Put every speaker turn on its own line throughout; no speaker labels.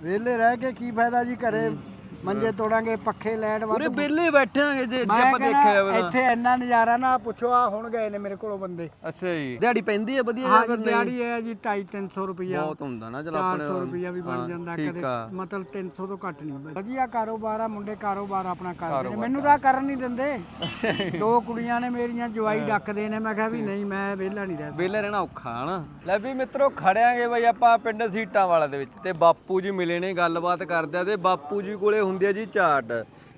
ਵਿਹਲੇ ਰਹਿ ਕੇ ਕੀ ਫਾਇਦਾ ਜੀ ਘਰੇ? ਮੰਜੇ ਤੋੜਾਂਗੇ ਪੱਖੇ ਲੈਟ ਵੱਧ
ਪੂਰੇ ਵਿਹਲੇ ਬੈਠਾਂਗੇ ਜੇ ਜੇ ਆਪਾਂ ਦੇਖਿਆ ਤਾਂ।
ਇੱਥੇ ਇੰਨਾ ਨਜ਼ਾਰਾ ਨਾ ਪੁੱਛੋ ਆ ਹੁਣ ਗਏ ਨੇ ਮੇਰੇ ਕੋਲੋਂ ਬੰਦੇ।
ਅੱਛਾ ਜੀ। ਦਿਹਾੜੀ ਪੈਂਦੀ ਹੈ ਵਧੀਆ
ਹਾਂ
ਜਾਂ ਨਹੀਂ?
ਦਿਹਾੜੀ ਹੈ ਜੀ 2.5 300 ਰੁਪਿਆ
ਬਹੁਤ ਹੁੰਦਾ ਨਾ ਚਲ ਆਪਣੇ
400 ਰੁਪਿਆ ਵੀ ਬਣ
ਹਾਂ,
ਜਾਂਦਾ ਕਦੇ। ਮਤਲਬ 300 ਤੋਂ ਘੱਟ ਨਹੀਂ ਵਧੀਆ ਕਾਰੋਬਾਰ ਆ ਮੁੰਡੇ ਕਾਰੋਬਾਰ ਆਪਣਾ ਕਰਦੇ ਨੇ। ਮੈਨੂੰ ਤਾਂ ਕਰਨ ਨਹੀਂ ਦਿੰਦੇ। ਦੋ ਕੁੜੀਆਂ ਨੇ ਮੇਰੀਆਂ ਜਵਾਈ ਡੱਕਦੇ ਨੇ। ਮੈਂ ਕਿਹਾ ਵੀ ਨਹੀਂ ਮੈਂ ਵਿਹਲਾ ਨਹੀਂ ਰਹਿ
ਵਿਹਲੇ ਰਹਿਣਾ ਔਖਾ ਹਨਾ। ਲੈ ਵੀ ਮਿੱਤਰੋ ਖੜਿਆਂਗੇ ਬਈ ਆਪਾਂ ਪਿੰਡ ਸੀਟਾਂ ਵਾਲਾ ਦੇ ਵਿੱਚ ਤੇ ਬਾਪੂ ਜੀ ਮਿਲੇ ਨੇ ਗੱਲਬਾਤ ਕਰਦੇ ਆ ਤੇ ਬਾਪੂ ਜੀ ਕੋਲੇ ਹੁੰਦੀ ਆ ਜੀ ਚਾਟ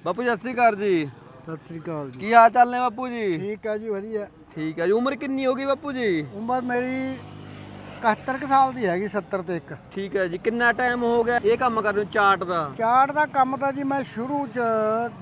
ਬਾਪੂ ਜੀ ਸਤਿ ਸ਼੍ਰੀ ਅਕਾਲ ਜੀ।
ਸਤਿ ਸ੍ਰੀ ਅਕਾਲ ਜੀ।
ਕੀ ਹਾਲ ਚਾਲ ਨੇ ਬਾਪੂ ਜੀ?
ਠੀਕ ਆ ਜੀ ਵਧੀਆ।
ਠੀਕ ਹੈ ਜੀ। ਉਮਰ ਕਿੰਨੀ ਹੋ ਗਈ ਬਾਪੂ ਜੀ?
ਉਮਰ ਮੇਰੀ 71 ਕੁ ਸਾਲ ਦੀ ਹੈਗੀ 70 ਤੇ ਇੱਕ।
ਠੀਕ ਹੈ ਜੀ। ਕਿੰਨਾ ਟਾਈਮ ਹੋ ਗਿਆ ਇਹ ਕੰਮ ਕਰਦੇ ਨੂੰ ਚਾਟ ਦਾ?
ਚਾਟ ਦਾ ਕੰਮ ਤਾਂ ਜੀ ਮੈਂ ਸ਼ੁਰੂ ਚ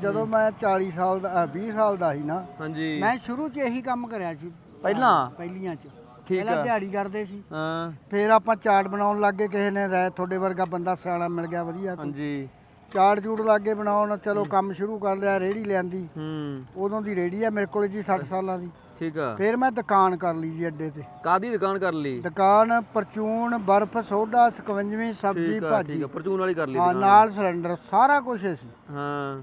ਜਦੋਂ ਮੈਂ 40 ਸਾਲ ਦਾ ਅ, 20 ਸਾਲ ਦਾ ਸੀ ਨਾ
ਹਾਂਜੀ।
ਮੈਂ ਸ਼ੁਰੂ ਚ ਇਹੀ ਕੰਮ ਕਰਿਆ ਸੀ।
ਪਹਿਲਾਂ?
ਪਹਿਲੀਆਂ ਚ।
ਠੀਕ
ਪਹਿਲਾਂ
ਆ।
ਦਿਹਾੜੀ ਕਰਦੇ ਸੀ।
ਹਾਂ।
ਫਿਰ ਆਪਾਂ ਚਾਟ ਬਣਾਉਣ ਲੱਗੇ ਕਿਸੇ ਨੇ ਰਾਇ ਤੁਹਾਡੇ ਵਰਗਾ ਬੰਦਾ ਸਿਆਣਾ ਮਿਲ ਗਿਆ ਵਧੀਆ
ਹਾਂਜੀ।
ਚਾਟ ਚੂਟ ਲੱਗੇ ਬਣਾਉਣ ਚਲੋ ਕੰਮ ਸ਼ੁਰੂ ਕਰ ਲਿਆ ਰੇੜੀ ਲਿਆਂਦੀ।
ਹੂੰ।
ਉਦੋਂ ਦੀ ਰੇੜੀ ਆ ਮੇਰੇ ਕੋਲ ਜੀ 60 ਸਾਲਾਂ ਦੀ।
ਠੀਕ ਆ।
ਫਿਰ ਮੈਂ ਦੁਕਾਨ ਕਰ ਲਈ ਜੀ ਅੱਡੇ ਤੇ।
ਕਾਦੀ ਦੁਕਾਨ ਕਰ ਲਈ?
ਦੁਕਾਨ ਪਰਚੂਨ ਬਰਫ਼ ਸੋਡਾ ਸਕਵੰਜਵੀਂ ਸਬਜ਼ੀ
ਠੀਕ ਆ
ਭਾਜੀ
ਠੀਕ ਆ ਪਰਚੂਨ ਵਾਲੀ ਕਰ ਲਈ
ਹਾਂ
ਦੁਕਾਨ।
ਨਾਲ ਸਿਲੰਡਰ ਸਾਰਾ ਕੁਝ ਸੀ।
ਹਾਂ।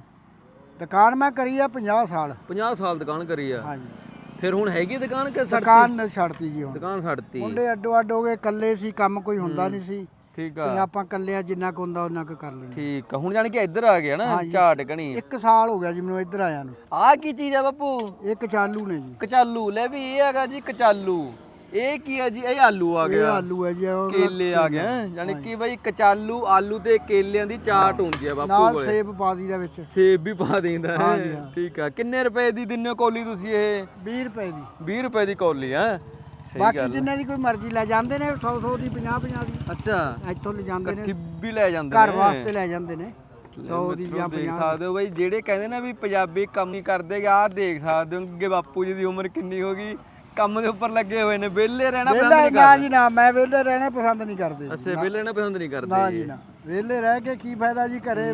ਦੁਕਾਨ ਮੈਂ ਕਰੀ ਆ 50 ਸਾਲ।
50 ਸਾਲ ਦੁਕਾਨ ਕਰੀ ਆ।
ਹਾਂਜੀ।
ਫਿਰ ਹੁਣ ਹੈਗੀ ਦੁਕਾਨ ਕਿ ਛੱਡਤੀ
ਦੁਕਾਨ ਛੱਡਤੀ ਜੀ ਹੁਣ।
ਦੁਕਾਨ ਛੱਡਤੀ
ਮੁੰਡੇ ਅੱਡੋ ਅੱਡ ਹੋ ਗਏ ਇਕੱਲੇ ਸੀ ਕੰਮ ਕੋਈ ਹੁੰਦਾ ਨਹੀਂ ਸੀ।
ਠੀਕ
ਤੇ
ਆ
ਆਪਾਂ ਇਕੱਲੇ ਆ ਜਿੰਨਾ ਕੁ ਹੁੰਦਾ ਉਹਨਾਂ ਕੁ ਕਰ ਲੈਂਦੇ
ਠੀਕ ਆ। ਹੁਣ ਜਾਣ ਕੇ ਇੱਧਰ ਆ ਗਿਆ ਨਾ
ਹਾਂਜੀ।
ਝਾਟ ਕਣੀ।
ਇੱਕ ਸਾਲ ਹੋ ਗਿਆ ਜੀ ਮੈਨੂੰ ਇੱਧਰ ਆਇਆ ਨੂੰ।
ਆ ਕੀ ਚੀਜ਼ ਆ ਬਾਪੂ?
ਇਹ ਕਚਾਲੂ ਨੇ ਜੀ।
ਕਚਾਲੂ। ਲੈ ਵੀ ਇਹ ਹੈਗਾ ਜੀ ਕਚਾਲੂ। ਇਹ ਕੀ ਆ ਜੀ? ਇਹ ਆਲੂ ਆ
ਇਹ
ਗਿਆ
ਆਲੂ ਹੈ ਜੀ ਉਹ
ਕੇਲੇ ਆ ਗਿਆ ਯਾਨੀ ਕਿ ਬਈ ਕਚਾਲੂ ਆਲੂ ਤੇ ਕੇਲਿਆਂ ਦੀ ਚਾਟ ਹੁੰਦੀ ਆ ਬਾਪੂ
ਨਾਲ
ਕੋਲੇ।
ਸੇਬ ਪਾ ਦੀਦਾ ਵਿੱਚ।
ਸੇਬ ਵੀ ਪਾ ਦਿੰਦਾ
ਹਾਂਜੀ,
ਹੈ।
ਹਾਂ।
ਠੀਕ ਆ। ਕਿੰਨੇ ਰੁਪਏ ਦੀ ਦਿੰਨੇ ਹੋ ਕੌਲੀ ਤੁਸੀਂ ਇਹ?
20 ਰੁਪਏ ਦੀ।
20 ਰੁਪਏ ਦੀ ਕੌਲੀ ਹੈ। ਸਹੀ
ਬਾਕੀ ਜਿੰਨੇ ਦੀ ਕੋਈ ਮਰਜ਼ੀ ਲੈ ਜਾਂਦੇ ਨੇ 100 100 ਦੀ 50 50 ਦੀ।
ਅੱਛਾ।
ਇੱਥੋਂ ਲੈ ਜਾਂਦੇ ਨੇ।
ਵੀ ਲੈ ਜਾਂਦੇ
ਘਰ
ਨੇ।
ਵਾਸਤੇ ਲੈ ਜਾਂਦੇ ਨੇ। 100 ਦੀ ਜਾਂ
ਦੇਖ
50
ਸਕਦੇ ਹੋ ਬਈ ਜਿਹੜੇ ਕਹਿੰਦੇ ਨਾ ਵੀ ਪੰਜਾਬੀ ਕੰਮ ਨਹੀਂ ਕਰਦੇ ਆ ਦੇਖ ਸਕਦੇ ਹੋ ਕਿ ਬਾਪੂ ਜੀ ਦੀ ਉਮਰ ਕਿੰਨੀ ਹੋ ਗਈ। ਕੰਮ ਦੇ ਉੱਪਰ ਲੱਗੇ ਹੋਏ ਨੇ ਵਿਹਲੇ ਰਹਿਣਾ ਪਸੰਦ ਨਹੀਂ
ਨਾ
ਕਰਦੇ।
ਜੀ ਨਾ ਮੈਂ ਵਿਹਲੇ ਰਹਿਣਾ ਪਸੰਦ ਨਹੀਂ ਕਰਦੇ।
ਅੱਛਾ ਵਿਹਲੇ ਰਹਿਣਾ ਪਸੰਦ ਨਹੀਂ
ਨਾ
ਕਰਦੇ।
ਜੀ ਨਾ। ਵਿਹਲੇ ਰਹਿ ਕੇ ਕੀ ਫਾਇਦਾ ਜੀ ਘਰੇ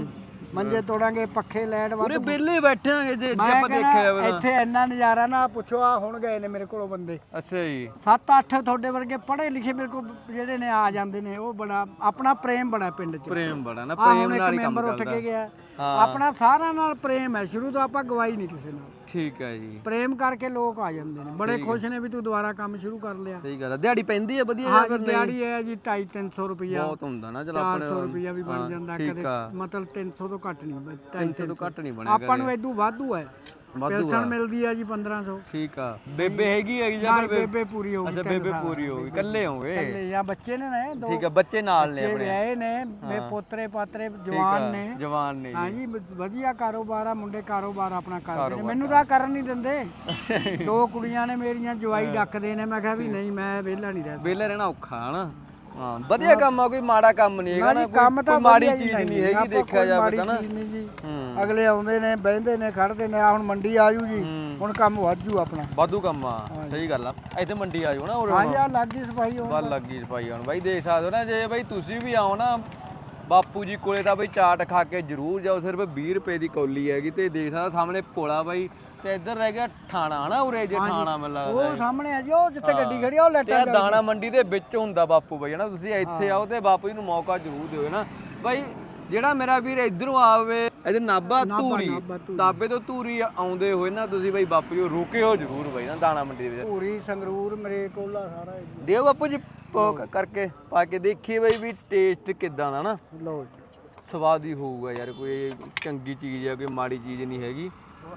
ਮੰਜੇ ਤੋੜਾਂਗੇ ਪੱਖੇ ਵੱਧ
ਪੂਰੇ ਵਿਹਲੇ ਬੈਠਾਂਗੇ ਜੇ ਜੇ ਆਪਾਂ ਦੇਖਿਆ ਤਾਂ।
ਇੱਥੇ ਇੰਨਾ ਨਜ਼ਾਰਾ ਨਾ ਪੁੱਛੋ ਆ ਹੁਣ ਗਏ ਨੇ ਮੇਰੇ ਕੋਲੋਂ ਬੰਦੇ।
ਅੱਛਾ ਜੀ।
7-8 ਤੁਹਾਡੇ ਵਰਗੇ ਪੜ੍ਹੇ ਲਿਖੇ ਮੇਰੇ ਕੋਲ ਜਿਹੜੇ ਨੇ ਆ ਜਾਂਦੇ ਨੇ ਉਹ ਬੜਾ ਆਪਣਾ ਪ੍ਰੇਮ ਬੜਾ ਪਿੰਡ 'ਚ।
ਪ੍ਰੇਮ ਬੜਾ ਨਾ ਪ੍ਰੇਮ
ਇੱਕ
ਨਾਲ ਹੀ ਕੰਮ
ਮੈਂਬਰ ਉੱਠ
ਚੱਲਦਾ।
ਕੇ ਗਿਆ। ਆਪਣਾ ਸਾਰਿਆਂ ਨਾਲ ਪ੍ਰੇਮ ਹੈ ਸ਼ੁਰੂ ਤੋਂ ਆਪਾਂ ਗਵਾਈ ਨਹੀਂ ਕਿਸੇ ਨਾਲ।
ਠੀਕ ਹੈ ਜੀ।
ਪ੍ਰੇਮ ਕਰਕੇ ਲੋਕ ਆ ਜਾਂਦੇ ਨੇ। ਬੜੇ ਖੁਸ਼ ਨੇ ਵੀ ਤੂੰ ਦੁਬਾਰਾ ਕੰਮ ਸ਼ੁਰੂ ਕਰ ਲਿਆ।
ਸਹੀ ਗੱਲ ਹੈ ਦਿਹਾੜੀ ਪੈਂਦੀ ਹੈ ਵਧੀਆ
ਹਾਂ ਦਿਹਾੜੀ ਹੈ ਜੀ 2.5 300 ਰੁਪਿਆ
ਬਹੁਤ ਹੁੰਦਾ ਨਾ ਚਲ ਆਪਣੇ
400 ਰੁਪਿਆ ਵੀ ਬਣ ਜਾਂਦਾ ਕਦੇ। ਮਤਲਬ 300 ਤੋਂ ਘੱਟ ਨਹੀਂ ਹੁੰਦਾ
300 ਤੋਂ ਘੱਟ ਨਹੀਂ ਬਣਿਆ
ਆਪਾਂ ਨੂੰ ਐਡੂ ਵਾਧੂ ਹੈ।
ਵਾਧੂ
ਪੈਨਸ਼ਨ ਮਿਲਦੀ ਹੈ ਜੀ 1500
ਠੀਕ ਆ। ਬੇਬੇ ਹੈਗੀ ਹੈਗੀ ਜਾਂ ਫਿਰ
ਬੇਬੇ ਪੂਰੀ ਹੋ ਗਈ
ਅੱਛਾ
ਤਿੰਨ
ਬੇਬੇ
ਸਾਲ।
ਪੂਰੀ ਹੋ ਗਈ ਇਕੱਲੇ ਹੋਗੇ
ਇਕੱਲੇ ਜਾਂ ਬੱਚੇ ਨੇ ਨਾ ਦੋ
ਠੀਕ ਆ ਬੱਚੇ ਨਾਲ ਨੇ
ਬੱਚੇ
ਆਪਣੇ।
ਵਿਆਹੇ ਨੇ ਮੇ ਪੋਤਰੇ ਪਾਤਰੇ
ਠੀਕ
ਜਵਾਨ
ਆ,
ਨੇ।
ਜਵਾਨ ਨੇ
ਹਾਂ ਜੀ ਵ- ਵਧੀਆ ਕਾਰੋਬਾਰ ਆ ਮੁੰਡੇ ਕਾਰੋਬਾਰ ਆਪਣਾ ਕਰਦੇ ਨੇ। ਮੈਨੂੰ ਤਾਂ ਕਰਨ ਨਹੀਂ ਦਿੰਦੇ। ਦੋ ਕੁੜੀਆਂ ਨੇ ਮੇਰੀਆਂ ਜਵਾਈ ਡੱਕਦੇ ਨੇ। ਮੈਂ ਕਿਹਾ ਵੀ ਨਹੀਂ ਮੈਂ ਵਿਹਲਾ ਨਹੀਂ ਰਹਿ ਸਕਦਾ।
ਵਿਹਲੇ ਰਹਿਣਾ ਔਖਾ ਹਨਾ? ਹਾਂ ਵਧੀਆ ਕੰਮ ਆ ਕੋਈ ਮਾੜਾ ਕੰਮ ਨਹੀਂ ਹੈਗਾ ਨਾ ਕੋਈ ਮਾੜੀ ਚੀਜ਼ ਨਹੀਂ ਹੈਗੀ ਦੇਖਿਆ ਜਾਵੇ ਤਾਂ ਨਾ।
ਅਗਲੇ ਆਉਂਦੇ ਨੇ ਬਹਿੰਦੇ ਨੇ ਖੜਦੇ ਨੇ ਆ ਹੁਣ ਮੰਡੀ ਆਜੂ ਜੀ। ਹੁਣ ਕੰਮ ਵਾਜੂ ਆਪਣਾ।
ਵਾਧੂ ਕੰਮ ਆ ਸਹੀ ਗੱਲ ਆ। ਇੱਥੇ ਮੰਡੀ ਆ ਜਾਓ ਨਾ ਉਰੇ
ਹਾਂ ਜੀ ਆ ਲੱਗੀ ਸਫ਼ਾਈ ਹੋਣ
ਵੱਲ ਲੱਗੀ ਸਫ਼ਾਈ ਹੁਣ। ਬਾਈ ਦੇਖ ਸਕਦੇ ਹੋ ਨਾ ਜੇ ਬਾਈ ਤੁਸੀਂ ਵੀ ਆਓ ਨਾ ਬਾਪੂ ਜੀ ਕੋਲੇ ਤਾਂ ਬਈ ਚਾਟ ਖਾ ਕੇ ਜ਼ਰੂਰ ਜਾਓ ਸਿਰਫ 20 ਰੁਪਏ ਦੀ ਕੌਲੀ ਹੈਗੀ ਤੇ ਦੇਖ ਸਕਦੇ ਸਾਹਮਣੇ ਭੋਲਾ ਬਾਈ ਤੇ ਇੱਧਰ ਰਹਿ ਗਿਆ ਠਾਣਾ ਹਨਾ ਉਰੇ ਜੇ ਠਾਣਾ ਮੈਨੂੰ ਲੱਗਦਾ
ਉਹ ਸਾਹਮਣੇ ਆ ਜੀ ਉਹ ਜਿੱਥੇ ਗੱਡੀ ਖੜੀ ਆ ਉਹ
ਤੇ
ਲੈਟਾਂ
ਆਹ ਦਾਣਾ ਮੰਡੀ ਦੇ ਵਿੱਚ ਹੁੰਦਾ ਬਾਪੂ ਬਾਈ ਹਨਾ? ਤੁਸੀਂ ਇੱਥੇ ਆਓ ਤੇ ਬਾਪੂ ਜੀ ਨੂੰ ਮੌਕਾ ਜ਼ਰੂਰ ਦਿਓ ਨਾ ਬਾਈ ਜਿਹੜਾ ਮੇਰਾ ਵੀਰ ਇਧਰੋਂ ਆਵੇ ਇਹਦੇ ਨਾਬਾ ਧੂਰੀ
ਧੂਰੀ।
ਤਾਬੇ ਤੋਂ ਧੂਰੀ ਆਉਂਦੇ ਹੋਏ ਨਾ ਤੁਸੀਂ ਬਾਈ ਬਾਪੂ ਜੀ ਰੁਕਿਓ ਜ਼ਰੂਰ ਬਾਈ ਨਾ ਦਾਣਾ ਮੰਡੀ ਦੇ ਵਿੱਚ।
ਪੂਰੀ ਸੰਗਰੂਰ ਮਰੇ ਕੋਲਾ ਸਾਰਾ।
ਦਿਓ ਬਾਪੂ ਜੀ ਪ- ਕਰਕੇ ਪਾ ਕੇ ਦੇਖੀਏ ਬਾਈ ਵੀ ਟੇਸਟ ਕਿਦਾਂ ਦਾ ਨਾ
ਲਓ
ਸਵਾਦ ਹੀ ਹੋਊਗਾ ਯਾਰ ਕੋਈ ਚੰਗੀ ਚੀਜ਼ ਹੈ ਕੋਈ ਮਾੜੀ ਚੀਜ਼ ਨਹੀਂ ਹੈਗੀ।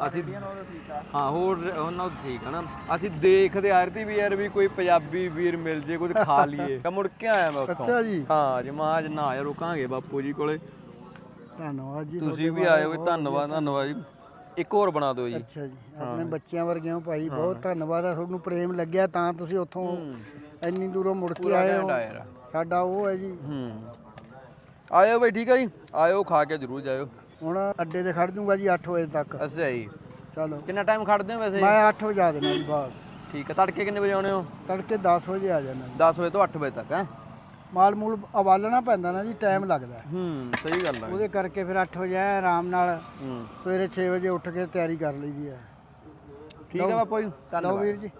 ਅਸੀਂ ਹਾਂ ਹੋਰ ਉਹਨਾਂ ਠੀਕ ਹੈ ਨਾ। ਅਸੀਂ ਦੇਖਦੇ ਆ ਰਹੇ ਵੀ ਯਾਰ ਵੀ ਕੋਈ ਪੰਜਾਬੀ ਵੀਰ ਮਿਲ ਜੇ ਕੁਝ ਖਾ ਲਈਏ। ਤਾਂ ਮੁੜ ਕੇ ਆਇਆ ਮੈਂ ਉੱਥੋਂ।
ਅੱਛਾ ਜੀ।
ਹਾਂ ਜੇ ਮਾਂ ਅੱਜ ਨਾ ਆਇਆ ਰੁਕਾਂਗੇ ਬਾਪੂ ਜੀ ਕੋਲੇ।
ਧੰਨਵਾਦ ਜੀ
ਤੁਸੀਂ ਵੀ ਆਏ ਹੋਏ ਧੰਨਵਾਦ ਧੰਨਵਾਦ ਜੀ। ਇੱਕ ਹੋਰ ਬਣਾ ਦਿਓ ਜੀ।
ਅੱਛਾ ਜੀ ਆਪਣੇ ਬੱਚਿਆਂ ਵਰਗੇ ਹੋ ਭਾਈ ਬਹੁਤ ਧੰਨਵਾਦ ਆ ਤੁਹਾਨੂੰ ਪ੍ਰੇਮ ਲੱਗਿਆ ਤਾਂ ਤੁਸੀਂ ਉੱਥੋਂ ਇੰਨੀ ਦੂਰੋਂ ਮੁੜ ਕੇ ਆਏ ਹੋ। ਸਾਡਾ ਉਹ ਹੈ ਜੀ।
ਹੂੰ। ਆਇਓ ਬਈ ਠੀਕ ਹੈ ਜੀ। ਆਇਓ ਖਾ ਕੇ ਜ਼ਰੂਰ ਜਾਇਓ।
ਹੁਣ ਅੱਡੇ ਤੇ ਖੜ ਜੂੰਗਾ ਜੀ 8 ਵਜੇ ਤੱਕ।
ਅੱਛਾ ਜੀ।
ਚਲੋ।
ਕਿੰਨਾ ਟਾਈਮ ਖੜਦੇ ਹੋ ਵੈਸੇ?
ਮੈਂ 8 ਵਜੇ ਆ ਦੇਣਾ ਜੀ ਬਾਅਦ
ਠੀਕ ਹੈ ਤੜਕੇ ਕਿੰਨੇ ਵਜੇ ਆਉਣੇ ਹੋ?
ਤੜਕੇ 10 ਵਜੇ ਆ ਜਾਣਾ
10 ਵਜੇ ਤੋਂ 8 ਵਜੇ ਤੱਕ ਹੈ?
ਮਾਲ ਮੂਲ ਉਬਾਲਣਾ ਪੈਂਦਾ ਨਾ ਜੀ ਟਾਈਮ ਲੱਗਦਾ। ਹੈ।
ਸਹੀ ਗੱਲ ਹੈ
ਉਹਦੇ ਕਰਕੇ ਫਿਰ 8 ਵਜੇ ਆਰਾਮ ਨਾਲ।
ਹੂੰ।
ਸਵੇਰੇ 6 ਵਜੇ ਉੱਠ ਕੇ ਤਿਆਰੀ ਕਰ ਲਈਦੀ ਹੈ
ਠੀਕ ਹੈ ਬਾਪੂ ਜੀ ਧੰਨਵਾਦ।
ਵੀਰ ਜੀ।